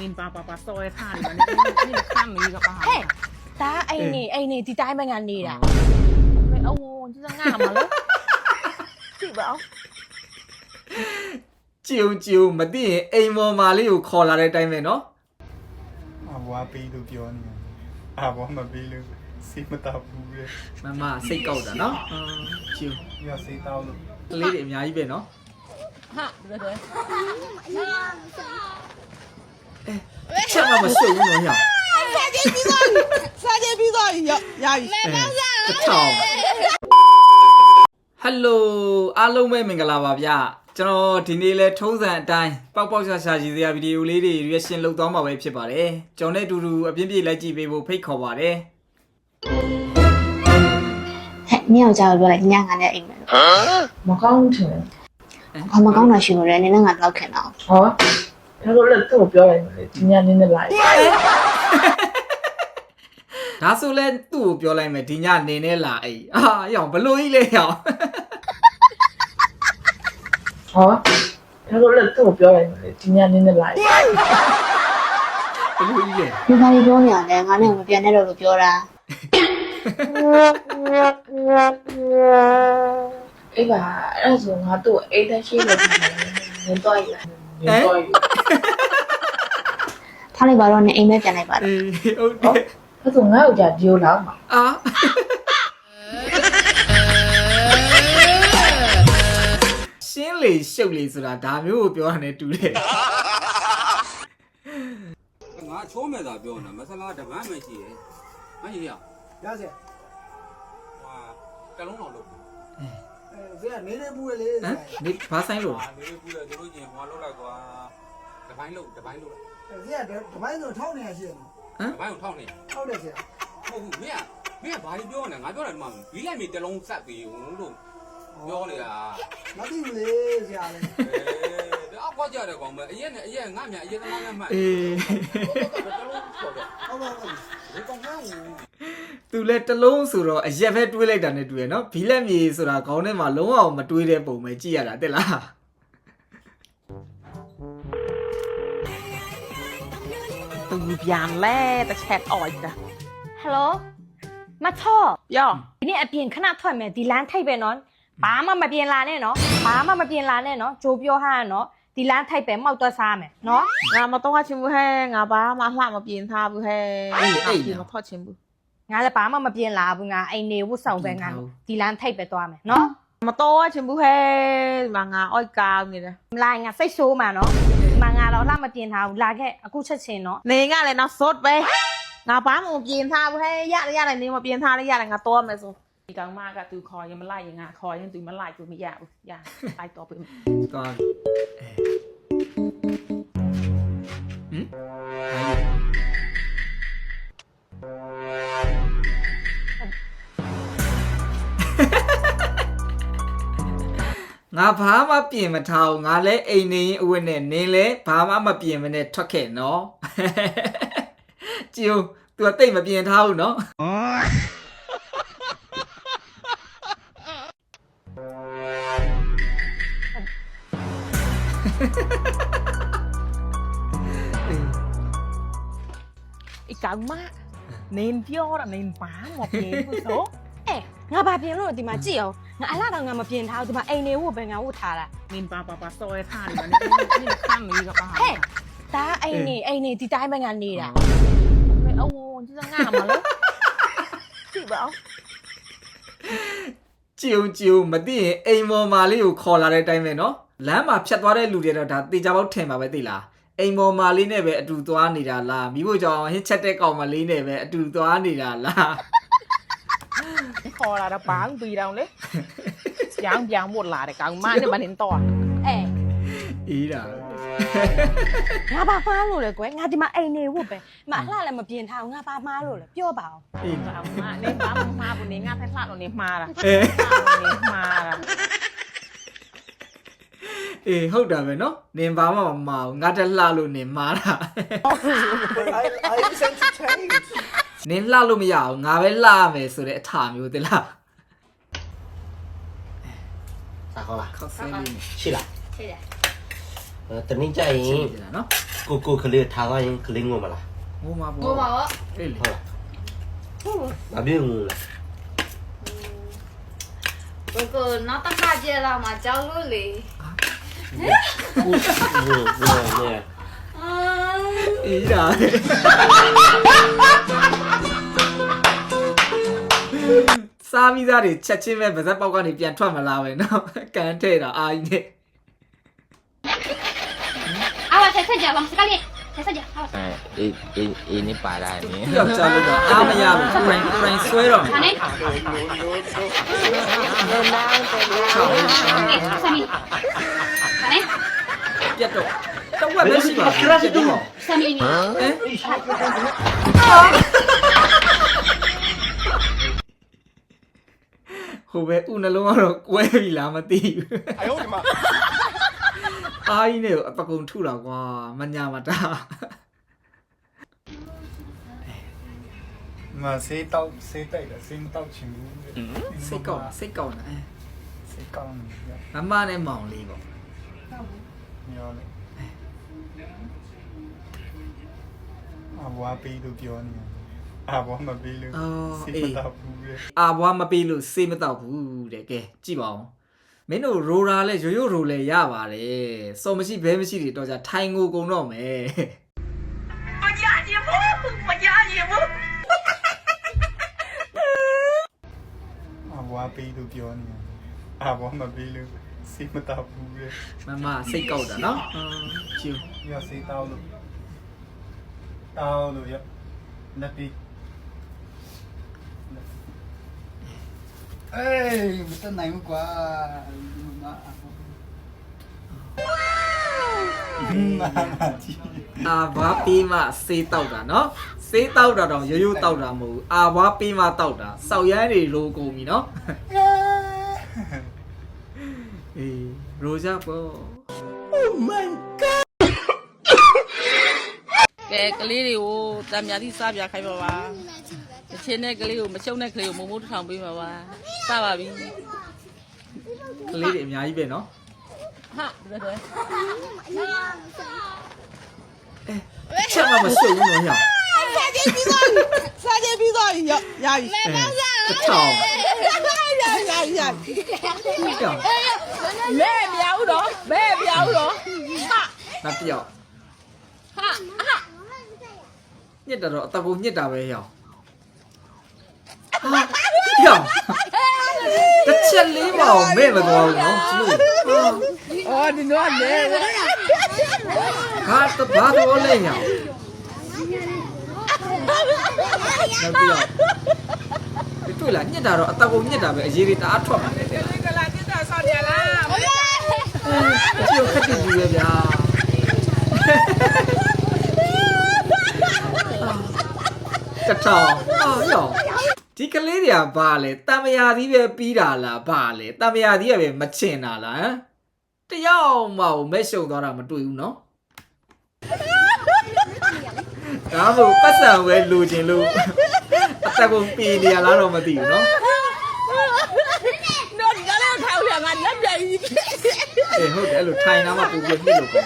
နင်ပါပါပါစောရထားတယ်နင်နင်ခံမီကပါဟဲ့ဒါအိမ်နေအိမ်နေဒီတိုင်းပဲငါနေတာမေအဝုံကြီးစငါမလို့ကြည့်ပါဦးကြည်ုံကြည်ုံမသိရင်အိမ်မော်မာလေးကိုခေါ်လာတဲ့အတိုင်းပဲနော်အဘွားပေးလို့ပြောနေတယ်အဘွားမပေးလို့စိတ်မတောက်ဘူးလေမမစိတ်ကောက်တာနော်ကြည်ုံညစိတ်တောက်လို့ကလေးတွေအများကြီးပဲနော်ဟာဒါဒါချက် မှမရှုပ်ဘူးနော်ဟဲ့စားကြပြီးသွားပြီစားကြပြီးသွားပြီရရပြီတစ်ထောင်ဟယ်လိုအားလုံးပဲမင်္ဂလာပါဗျကျွန်တော်ဒီနေ့လဲထုံးစံအတိုင်းပေါက်ပေါက်ရှာရှာရည်စရာဗီဒီယိုလေးတွေ reaction လုပ်သွားမှာပဲဖြစ်ပါတယ်ကျွန်တော်နဲ့အတူတူအပြင်းပြေးလိုက်ကြည့်ပေးဖို့ဖိတ်ခေါ်ပါတယ်ဟဲ့နင့်အောင်ကြောက်ပြောလိုက်ညငါနဲ့အိမ်မယ်လို့မကောင်းဘူးထင်တယ်ဘာမကောင်းတာရှိလို့လဲနင်နဲ့ငါတော့ခင်တော့ဟော ဒါဆိုလည်းသူ့ကိုပြောလိုက်မယ်လေဒီညနေနဲ့လိုက်ဒါဆိုလဲသူ့ကိုပြောလိုက်မယ်ဒီညနေနဲ့လာအိအာရောင်ဘလို့ကြီးလဲရောင်ဟောဒါဆိုလည်းသူ့ကိုပြောလိုက်မယ်လေဒီညနေနဲ့လိုက်ဘလို့ကြီးလဲဒီဘာကြီးပြောနေရလဲငါနဲ့မပြန်နဲ့တော့လို့ပြောတာအေးပါအဲ့ဒါဆိုငါတို့အိတ်သက်ရှိလို့နင်တော့ရနင်တော့ရ ထားလိုက်ပါတော့နင်အိမ်မဲပြန်လိုက်ပါတော့အေးဟုတ်တယ်အဲ့ဆိုငါ့ကိုကြာဒီလိုလောက်မှာအာရှင်းလေရှုပ်လေဆိုတာဒါမျိုးကိုပြောတာ ਨੇ တူတယ်ငါချိုးမဲ့သာပြောနေတာမဆလာတပန်းပဲရှိတယ်။မကြီးရရစေ။ဟာတလုံးတော်လို့အဲဇေကနေနေဘူးလေဟမ်နေဘာဆိုင်လို့ဟာနေကူရသူတို့ချင်းဟွာလောက်လိုက်ကွာ။တပိုင်းလို့တပိုင်းလို့ ဇေကတမိုင်းဆိုထောင်းနေရရှိတယ်တပိုင်းကိုထောက်နေထောက်တယ်ဆရာ။ဟုတ်ဘူးမင်းကမင်းကဘာလို့ပြောနေငါပြောတယ်ဒီမှာဘီးလိုက်မီတလုံးဆက်ပြီးဦးလို့ပြောနေတာမသိဘူးလေဆရာလေ။အေးအောက်ကွာကြတယ်ကောင်မအရက်နဲ့အရက်ငါမြအရက်သမားနဲ့မှတ်အေးတလုံးပြောတော့ဟုတ်ပါဘူးဒီကောင်ကဦးသူလဲတစ်လုံးဆိုတော့အရက်ပဲတွေးလိုက်တာ ਨੇ တူရယ်နော်ဘီလက်မြေဆိုတာခေါင်းထဲမှာလုံးအောင်မတွေးတဲ့ပုံပဲကြည့်ရတာတဲ့လား သူပြန်လဲတစ်ချက်អော်တာဟယ်လိုမထော့ပြောဒီနေ့အပြင်ခဏထွက်မယ်ဒီလမ်းထိပ်ပဲနော်ဘာမှမပြင်လာနဲ့နော်ဘာမှမပြင်လာနဲ့နော်ဂျိုးပြောဟာနော်ဒီလမ်းထိပ်ပဲမောက်တော့စားမယ်နော်ငါမတော့ချင်ဘူးဟဲ့ငါဘာမှလှမပြင်ထားဘူးဟဲ့ပြင်မထောက်ချင်ဘူးငါလည်းဘာမှမပြင်လာဘူးငါအိမ်နေဝတ်ဆောင်ပဲငါဒီလမ်းထိပ်ပဲသွားမယ်နော်မတော့ချင်ဘူးဟဲ့မငါအိုက်ကောင်းနေတယ်မလာငါစိတ်ဆိုးမှာနော် ဒီမှာငါတော့လှမပြင်ထားဘူးလာခဲ့အခုချက်ချင်းနော်နေကလည်းနော်စော့ပဲငါဘာမှမပြင်ထားဘူးဟဲ့ရရရတယ်နေမပြင်ထားရရတယ်ငါတော့မယ်ဆိုဒီကောင်မကသူခေါ်ရင်မလိုက်ရင်ငါခေါ်ရင်သူမလိုက်ဘူးမရဘူးရလိုက်တော့ပြီသွားပြီအဲဟမ် ငါဘာမှပြင်မထားဘူးငါလဲအိမ်နေရင်အဝတ်နဲ့နင်းလဲဘာမှမပြင်မနဲ့ထွက်ခဲ့နော်ကြည်ဦး तू အသိမ့်မပြင်ထားဘူးနော်อีကောင်မနေပြောတာနေဘာမပြင်ဘူးဆိုအဲငါဘာပြင်လို့ဒီမှာကြည့်အောင် ငါအလားတော့ငါမပြင်ထားဘူးဒီမှာအိမ်နေဝတ်ပဲငါဝတ်ထားတာနင်ပါပါပါစောရထားတယ်နင်နင်ခံမီကပါဟဲ့ဒါအိမ်နေအိမ်နေဒီတိုင်းပဲငါနေတာမေအဝုံကြီးစငါမလို့ကြည့်ပါဦးကြည်ုံကြည်ုံမသိရင်အိမ်မော်မာလေးကိုခေါ်လာတဲ့အတိုင်းပဲနော်လမ်းမှာဖြတ်သွားတဲ့လူတွေတော့ဒါတေချာပေါက်ထင်ပါပဲသိလားအိမ်မော်မာလေးနဲ့ပဲအတူသွားနေတာလားမိဖို့ကြောင့်ဟစ်ချက်တဲ့ကောင်မလေးနဲ့ပဲအတူသွားနေတာလားခေါ်လာတော့ဘာမှပြီးတော့လေ ကြောင်ပြောင်หมดလာတယ်ကောင်မနဲ့မနေတော့ အဲ အေးတာ ငါဘာမှားလို့လဲကွယ်ငါဒီမှာအိမ်နေဝတ်ပဲမအလှလည်းမပြင်ထားဘူးငါဘာမှားလို့လဲပြောပါအောင် အေး ကောင်မနေဘာမှမှားဘူးနေငါဖက်လှတော့နေမှားတာ အေး နေမှားတာ အေးဟုတ်တာပဲနော်နင်ဘာမှမမအောင်ငါတက်လှလို့နင်မာတာ I I sent to change နင်လှလို့မရအောင်ငါပဲလှရမယ်ဆိုတဲ့အထာမျိုးသိလား စားခေါ်လားခောက်ဆဲလေးနဲ့ရှိလားရှိတယ်ဟိုတနည်းကြရင်ရှင်းနေတာနော်ကိုကိုကလေးထားသွားရင်ကလေးငိုမလားငိုမှာပေါ့ငိုပါဘောအေးလေဟုတ်မပြေဘူးလားကိုကိုနောက်တစ်ခါကြည့်တော့မှကြောက်လို့လေဟုတ်ဟုတ်ဟုတ်အေးဒါ စားပြီးသားတွေချက်ချင်းပဲဗဇက်ပေါက်ကနေပြန်ထွက်မလာပဲနော်ကန်ထဲတာအာကြီးနဲ့ Ahora se enseña, vamos a salir. Se enseña, ahora. အေးအေးအေးနေပါလာမင်းယောက်ျားလို့တော့အားမရဘူးကိုရင်ကိုရင်ဆွဲတော့မယ် ¿Sale? ¿Sale? ¿Sale? ¿Sale? ပြတ်တော့တဝက်ပဲရှိပါဘူး Sami. ဟမ် Sami. ဟမ်ဟိုပဲဥနှလုံးကတော့ကွဲပြီလားမသိဘူး 哎呦我的妈！ အားကြီးနဲ့အပကုံထုတာကွာမညာမတာ မစေးတော့စေးတိုက်တယ်စေးမတော့ချင်ဘူး စိတ်ကောက်စိတ်ကောက်နေ စေးကောင်းနေ မမနဲ့မောင်လေးပေါ့ ညောလေအဘွားပြီးလို့ပြောနေ အဘွားမပြီးလို့စေးမတော့ဘူးလေအာဘွားမပေးလို့စေးမတော့ဘူးတဲ့ကဲကြည့်ပါဦးမင်းတို့ရိုရာလဲရိုးရိုးရိုလဲရပါတယ်စော်မရှိဘဲမရှိတွေတော့じゃထိုင်ငိုကုန်တော့မယ်အဘွားပြီးလို့ပြောနေအဘွားမပြီးလို့စေးမတော့ဘူးလေမမစိတ်ကောက်တာနော်ကျူညစေးတောက်လို့တောက်လို့ရလက်ပြီး အေးမတနိုင်ဘူးကွာမမမကြီးအာဘွားပေးမှစေးတောက်တာနော်စေးတောက်တာတော့ရိုးရိုးတောက်တာမဟုတ်ဘူးအာဘွားပေးမှတောက်တာစောက်ရမ်းတွေရိုးကုန်ပြီနော်အေးရိုကြပေါ့ကဲကလေးတွေကိုတံမြာတိစားပြခိုင်းပါပါ တစ်ချင်းနဲ့ကလေးကိုမရှုံတဲ့ကလေးကိုမုံမိုးတစ်ထောင်ပေးပါပါစပါပြီကလေးတွေအများကြီးပဲနော်ဟာဒါတော့တစ်ချက်မှမရှုပ်ဘူးနော်ညောင်စားကြပြီးသွားပြီစားကြပြီးသွားပြီရရပြီအဲတစ်ထောင်ရရရရကြောင်မဲမရဘူးတော့မဲမရဘူးတော့ဟာနောက်တစ်ယောက်ဟာဟာညစ်တာတော့အတကူညစ်တာပဲရောင် ဟာရောင်တစ်ချက်လေးမအောင်မဲ့မသွားဘူးနော်ကျလို့အော်ဒီတော့လေဟာတဘာတော့လဲရောင်နောက်တစ်ယောက်ဒီတွေ့လားညစ်တာတော့အတကူညစ်တာပဲအရေးတွေတအားထွက်ပါတယ်တဲ့ကလာတက်တာဆော်ရလားအကျိုးခက်တူကြီးပဲဗျာတထောင်အော်ရော ဒီကလေးတွေကဘာလဲတံမယာသီးပဲပြီးတာလားဘာလဲတံမယာသီးကပဲမချင်တာလားဟမ်တယောက်မှမဲ့ရှုံသွားတာမတွေ့ဘူးနော်ဒါမို့ပတ်စံဝဲလူချင်းလို့အသက်ကုန်ปีနေရလားတော့မသိဘူးနော်တော့ဒီကလေးထောက်ရငါလက်ပြကြီးအေးဟုတ်တယ်အဲ့လိုထိုင်နာမှပူပြနှစ်လို့ကော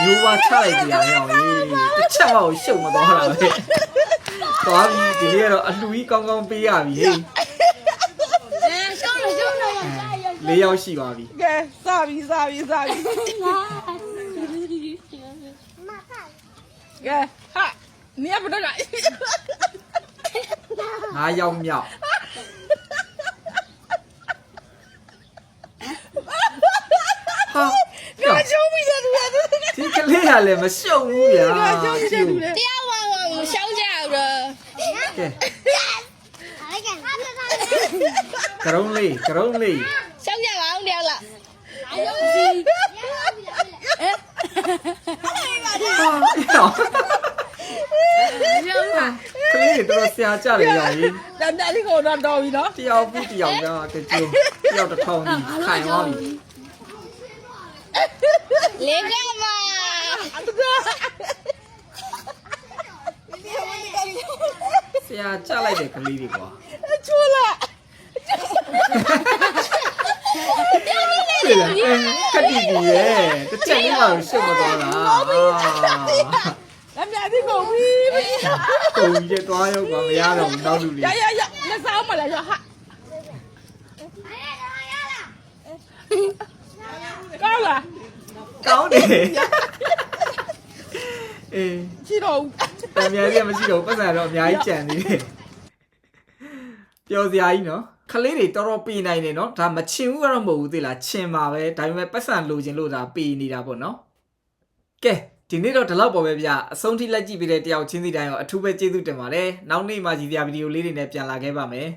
င်းတယ်အာမျိုးဝါချလိုက်ကြရအောင်ကြီးတစ်ချက်မှရှုံမသွားတာပဲသွားပြီဒီနေ့ကတော့အလှူကြီးကောင်းကောင်းပေးရပြီဟေးလေးယောက်ရှိပါပြီကဲစားပြီစားပြီစားပြီကဲဟာနေရဘတော့ကငါးယောက်မြောက်ဟာငါ ရှုံးပြီတဲ့သူဒီကလေးကလည်းမရှုံဘူးဗျာရှုံးပြီတဲ့သူလေတရားပါပါရှုံးကြရတော့ကဲကရုံးလေးကရုံးလေးရှောင်းကြပါအောင်တယောက်လားကလေးတွေတော်တော်ဆရာကြတယ်ရောင်ကြီးတန်တန်လေးကိုတော့တော်ပြီနော်တယောက်ပြီးတယောက်ကတကြိုတယောက်တစ်ထောင်ကြီးခိုင်သွားပြီ လေးကမှာဆရာချလိုက်တဲ့ကလေးတွေကွာချိုးလာတယ်ခက်တီကြီးရဲ့တစ်ချက်လေးမှရှုပ်မသွားတာအမြဲတမ်းကိုဝီးပြီးတော့ဒီတဲ့သွားရောက်ကမရတော့ဘူးနောက်လူတွေရရရမစောင်းမလားရဟာကောင်းလား ကောင်းတယ်အေးချီတော့အများကြီးမရှိတော့ပတ်စံတော့အများကြီးကြံနေတယ်ပျော်စရာကြီးနော်ခလေးတွေတော်တော်ปีနိုင်တယ်နော်ဒါမချင်ဘူးကတော့မဟုတ်ဘူးသိလားချင်ပါပဲဒါပေမဲ့ပတ်စံလိုချင်လို့ဒါปีနေတာပေါ့နော်ကဲဒီနေ့တော့ဒီလောက်ပေါ်ပဲဗျအဆုံးထိလိုက်ကြည့်ပေးတဲ့တယောက်ချင်းစီတိုင်းရောအထူးပဲကျေးဇူးတင်ပါတယ်နောက်နေ့မှကြည့်စရာဗီဒီယိုလေးတွေနဲ့ပြန်လာခဲ့ပါမယ်